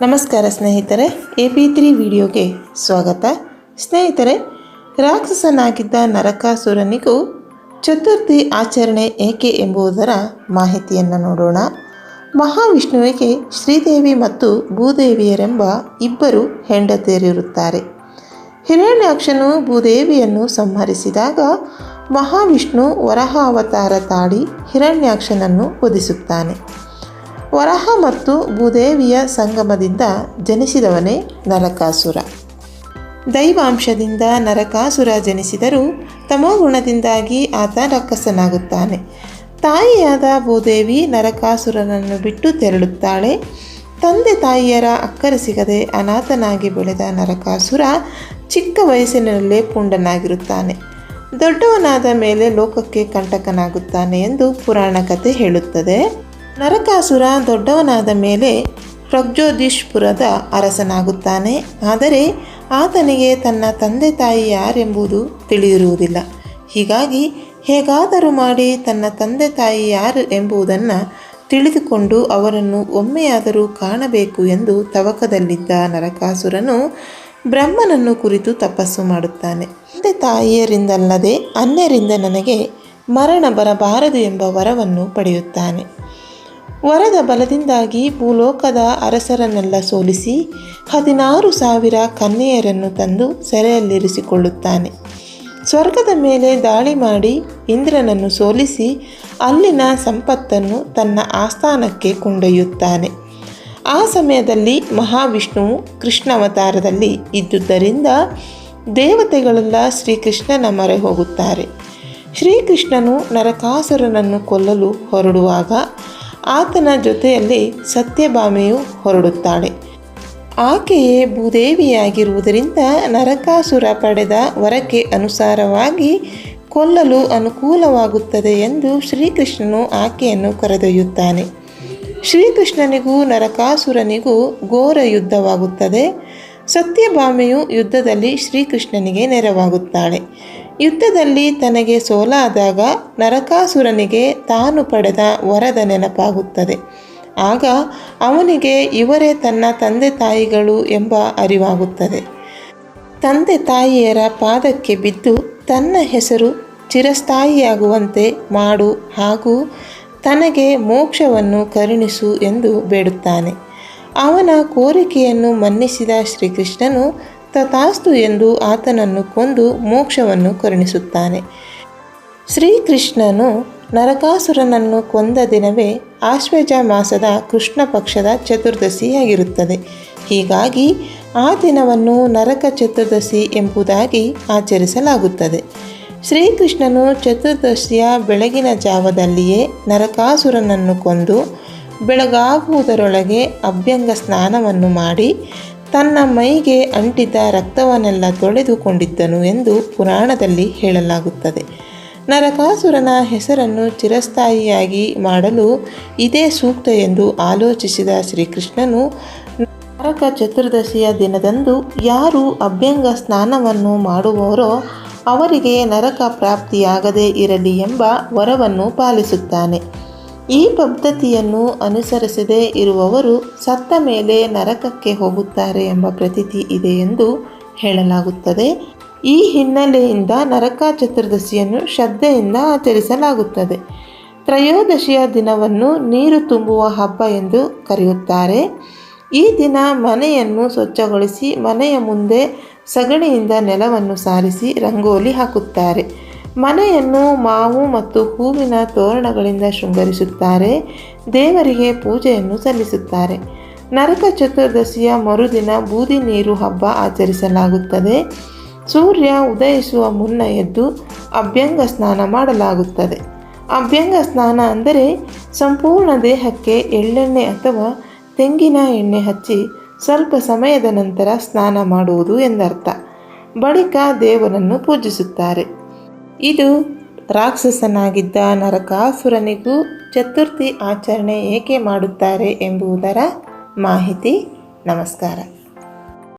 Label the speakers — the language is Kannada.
Speaker 1: ನಮಸ್ಕಾರ ಸ್ನೇಹಿತರೆ ಎ ಪಿ ತ್ರೀ ವಿಡಿಯೋಗೆ ಸ್ವಾಗತ. ಸ್ನೇಹಿತರೆ, ರಾಕ್ಷಸನಾಗಿದ್ದ ನರಕಾಸುರನಿಗೂ ಚತುರ್ಥಿ ಆಚರಣೆ ಏಕೆ ಎಂಬುದರ ಮಾಹಿತಿಯನ್ನು ನೋಡೋಣ. ಮಹಾವಿಷ್ಣುವಿಗೆ ಶ್ರೀದೇವಿ ಮತ್ತು ಭೂದೇವಿಯರೆಂಬ ಇಬ್ಬರು ಹೆಂಡತಿಯರಿರುತ್ತಾರೆ. ಹಿರಣ್ಯಾಕ್ಷನು ಭೂದೇವಿಯನ್ನು ಸಂಹರಿಸಿದಾಗ ಮಹಾವಿಷ್ಣು ವರಹಾವತಾರ ತಾಡಿ ಹಿರಣ್ಯಾಕ್ಷನನ್ನು ವಧಿಸುತ್ತಾನೆ. ವರಹ ಮತ್ತು ಭೂದೇವಿಯ ಸಂಗಮದಿಂದ ಜನಿಸಿದವನೇ ನರಕಾಸುರ. ದೈವಾಂಶದಿಂದ ನರಕಾಸುರ ಜನಿಸಿದರೂ ತಮೋಗುಣದಿಂದಾಗಿ ಆತ ರಕ್ಕಸನಾಗುತ್ತಾನೆ ತಾಯಿಯಾದ ಭೂದೇವಿ ನರಕಾಸುರನನ್ನು ಬಿಟ್ಟು ತೆರಳುತ್ತಾಳೆ. ತಂದೆ ತಾಯಿಯರ ಅಕ್ಕರೆ ಸಿಗದೆ ಅನಾಥನಾಗಿ ಬೆಳೆದ ನರಕಾಸುರ ಚಿಕ್ಕ ವಯಸ್ಸಿನಲ್ಲೇ ಪುಂಡನಾಗಿರುತ್ತಾನೆ. ದೊಡ್ಡವನಾದ ಮೇಲೆ ಲೋಕಕ್ಕೆ ಕಂಟಕನಾಗುತ್ತಾನೆ ಎಂದು ಪುರಾಣ ಕಥೆ ಹೇಳುತ್ತದೆ. ನರಕಾಸುರ ದೊಡ್ಡವನಾದ ಮೇಲೆ ಪ್ರಗ್ಜೋದಿಷ್ಪುರದ ಅರಸನಾಗುತ್ತಾನೆ. ಆದರೆ ಆತನಿಗೆ ತನ್ನ ತಂದೆ ತಾಯಿ ಯಾರೆಂಬುದು ತಿಳಿದಿರುವುದಿಲ್ಲ. ಹೀಗಾಗಿ ಹೇಗಾದರೂ ಮಾಡಿ ತನ್ನ ತಂದೆ ತಾಯಿ ಯಾರು ಎಂಬುದನ್ನು ತಿಳಿದುಕೊಂಡು ಅವರನ್ನು ಒಮ್ಮೆಯಾದರೂ ಕಾಣಬೇಕು ಎಂದು ತವಕದಲ್ಲಿದ್ದ ನರಕಾಸುರನು ಬ್ರಹ್ಮನನ್ನು ಕುರಿತು ತಪಸ್ಸು ಮಾಡುತ್ತಾನೆ. ತಂದೆ ತಾಯಿಯರಿಂದಲ್ಲದೆ ಅನ್ಯರಿಂದ ನನಗೆ ಮರಣ ಬರಬಾರದು ಎಂಬ ವರವನ್ನು ಪಡೆಯುತ್ತಾನೆ. ವರದ ಬಲದಿಂದಾಗಿ ಭೂಲೋಕದ ಅರಸರನ್ನೆಲ್ಲ ಸೋಲಿಸಿ ಹದಿನಾರು ಸಾವಿರ ಕನ್ಯೆಯರನ್ನು ತಂದು ಸೆರೆಯಲ್ಲಿರಿಸಿಕೊಳ್ಳುತ್ತಾನೆ. ಸ್ವರ್ಗದ ಮೇಲೆ ದಾಳಿ ಮಾಡಿ ಇಂದ್ರನನ್ನು ಸೋಲಿಸಿ ಅಲ್ಲಿನ ಸಂಪತ್ತನ್ನು ತನ್ನ ಆಸ್ಥಾನಕ್ಕೆ ಕೊಂಡೊಯ್ಯುತ್ತಾನೆ. ಆ ಸಮಯದಲ್ಲಿ ಮಹಾವಿಷ್ಣುವು ಕೃಷ್ಣಾವತಾರದಲ್ಲಿ ಇದ್ದುದರಿಂದ ದೇವತೆಗಳೆಲ್ಲ ಶ್ರೀಕೃಷ್ಣನ ಮೊರೆ ಹೋಗುತ್ತಾರೆ. ಶ್ರೀಕೃಷ್ಣನು ನರಕಾಸುರನನ್ನು ಕೊಲ್ಲಲು ಹೊರಡುವಾಗ ಆತನ ಜೊತೆಯಲ್ಲಿ ಸತ್ಯಭಾಮೆಯು ಹೊರಡುತ್ತಾಳೆ. ಆಕೆಯೇ ಭೂದೇವಿಯಾಗಿರುವುದರಿಂದ ನರಕಾಸುರ ಪಡೆದ ವರಕ್ಕೆ ಅನುಸಾರವಾಗಿ ಕೊಲ್ಲಲು ಅನುಕೂಲವಾಗುತ್ತದೆ ಎಂದು ಶ್ರೀಕೃಷ್ಣನು ಆಕೆಯನ್ನು ಕರೆದೊಯ್ಯುತ್ತಾನೆ. ಶ್ರೀಕೃಷ್ಣನಿಗೂ ನರಕಾಸುರನಿಗೂ ಘೋರ ಯುದ್ಧವಾಗುತ್ತದೆ. ಸತ್ಯಭಾಮೆಯು ಯುದ್ಧದಲ್ಲಿ ಶ್ರೀಕೃಷ್ಣನಿಗೆ ನೆರವಾಗುತ್ತಾಳೆ. ಯುದ್ಧದಲ್ಲಿ ತನಗೆ ಸೋಲಾದಾಗ ನರಕಾಸುರನಿಗೆ ತಾನು ಪಡೆದ ವರದ ನೆನಪಾಗುತ್ತದೆ. ಆಗ ಅವನಿಗೆ ಇವರೇ ತನ್ನ ತಂದೆ ತಾಯಿಗಳು ಎಂಬ ಅರಿವಾಗುತ್ತದೆ. ತಂದೆ ತಾಯಿಯರ ಪಾದಕ್ಕೆ ಬಿದ್ದು ತನ್ನ ಹೆಸರು ಚಿರಸ್ಥಾಯಿಯಾಗುವಂತೆ ಮಾಡು ಹಾಗೂ ತನಗೆ ಮೋಕ್ಷವನ್ನು ಕರುಣಿಸು ಎಂದು ಬೇಡುತ್ತಾನೆ. ಅವನ ಕೋರಿಕೆಯನ್ನು ಮನ್ನಿಸಿದ ಶ್ರೀಕೃಷ್ಣನು ತಥಾಸ್ತು ಎಂದು ಆತನನ್ನು ಕೊಂದು ಮೋಕ್ಷವನ್ನು ಕರುಣಿಸುತ್ತಾನೆ. ಶ್ರೀಕೃಷ್ಣನು ನರಕಾಸುರನನ್ನು ಕೊಂದ ದಿನವೇ ಆಶ್ವಜ ಮಾಸದ ಕೃಷ್ಣ ಪಕ್ಷದ ಚತುರ್ದಶಿಯಾಗಿರುತ್ತದೆ. ಹೀಗಾಗಿ ಆ ದಿನವನ್ನು ನರಕ ಚತುರ್ದಶಿ ಎಂಬುದಾಗಿ ಆಚರಿಸಲಾಗುತ್ತದೆ. ಶ್ರೀಕೃಷ್ಣನು ಚತುರ್ದಶಿಯ ಬೆಳಗಿನ ಜಾವದಲ್ಲಿಯೇ ನರಕಾಸುರನನ್ನು ಕೊಂದು ಬೆಳಗಾಗುವುದರೊಳಗೆ ಅಭ್ಯಂಗ ಸ್ನಾನವನ್ನು ಮಾಡಿ ತನ್ನ ಮೈಗೆ ಅಂಟಿದ್ದ ರಕ್ತವನ್ನೆಲ್ಲ ತೊಳೆದುಕೊಂಡಿದ್ದನು ಎಂದು ಪುರಾಣದಲ್ಲಿ ಹೇಳಲಾಗುತ್ತದೆ. ನರಕಾಸುರನ ಹೆಸರನ್ನು ಚಿರಸ್ಥಾಯಿಯಾಗಿ ಮಾಡಲು ಇದೇ ಸೂಕ್ತ ಎಂದು ಆಲೋಚಿಸಿದ ಶ್ರೀಕೃಷ್ಣನು, ನರಕ ಚತುರ್ದಶಿಯ ದಿನದಂದು ಯಾರು ಅಭ್ಯಂಗ ಸ್ನಾನವನ್ನು ಮಾಡುವವರೋ ಅವರಿಗೆ ನರಕ ಪ್ರಾಪ್ತಿಯಾಗದೇ ಇರಲಿ ಎಂಬ ವರವನ್ನು ಪಾಲಿಸುತ್ತಾನೆ. ಈ ಪದ್ಧತಿಯನ್ನು ಅನುಸರಿಸದೆ ಇರುವವರು ಸತ್ತ ಮೇಲೆ ನರಕಕ್ಕೆ ಹೋಗುತ್ತಾರೆ ಎಂಬ ಪ್ರತೀತಿ ಇದೆ ಎಂದು ಹೇಳಲಾಗುತ್ತದೆ. ಈ ಹಿನ್ನೆಲೆಯಿಂದ ನರಕ ಚತುರ್ದಶಿಯನ್ನು ಶ್ರದ್ಧೆಯಿಂದ ಆಚರಿಸಲಾಗುತ್ತದೆ. ತ್ರಯೋದಶಿಯ ದಿನವನ್ನು ನೀರು ತುಂಬುವ ಹಬ್ಬ ಎಂದು ಕರೆಯುತ್ತಾರೆ. ಈ ದಿನ ಮನೆಯನ್ನು ಸ್ವಚ್ಛಗೊಳಿಸಿ ಮನೆಯ ಮುಂದೆ ಸಗಣಿಯಿಂದ ನೆಲವನ್ನು ಸಾರಿಸಿ ರಂಗೋಲಿ ಹಾಕುತ್ತಾರೆ. ಮನೆಯನ್ನು ಮಾವು ಮತ್ತು ಹೂವಿನ ತೋರಣಗಳಿಂದ ಶೃಂಗರಿಸುತ್ತಾರೆ, ದೇವರಿಗೆ ಪೂಜೆಯನ್ನು ಸಲ್ಲಿಸುತ್ತಾರೆ. ನರಕ ಚತುರ್ದಶಿಯ ಮರುದಿನ ಬೂದಿ ನೀರು ಹಬ್ಬ ಆಚರಿಸಲಾಗುತ್ತದೆ. ಸೂರ್ಯ ಉದಯಿಸುವ ಮುನ್ನ ಎದ್ದು ಅಭ್ಯಂಗ ಸ್ನಾನ ಮಾಡಲಾಗುತ್ತದೆ. ಅಭ್ಯಂಗ ಸ್ನಾನ ಅಂದರೆ ಸಂಪೂರ್ಣ ದೇಹಕ್ಕೆ ಎಳ್ಳೆಣ್ಣೆ ಅಥವಾ ತೆಂಗಿನ ಎಣ್ಣೆ ಹಚ್ಚಿ ಸ್ವಲ್ಪ ಸಮಯದ ನಂತರ ಸ್ನಾನ ಮಾಡುವುದು ಎಂದರ್ಥ. ಬಳಿಕ ದೇವರನ್ನು ಪೂಜಿಸುತ್ತಾರೆ. ಇದು ರಾಕ್ಷಸನಾಗಿದ್ದ ನರಕಾಸುರನಿಗೂ ಚತುರ್ಥಿ ಆಚರಣೆ ಏಕೆ ಮಾಡುತ್ತಾರೆ ಎಂಬುದರ ಮಾಹಿತಿ. ನಮಸ್ಕಾರ.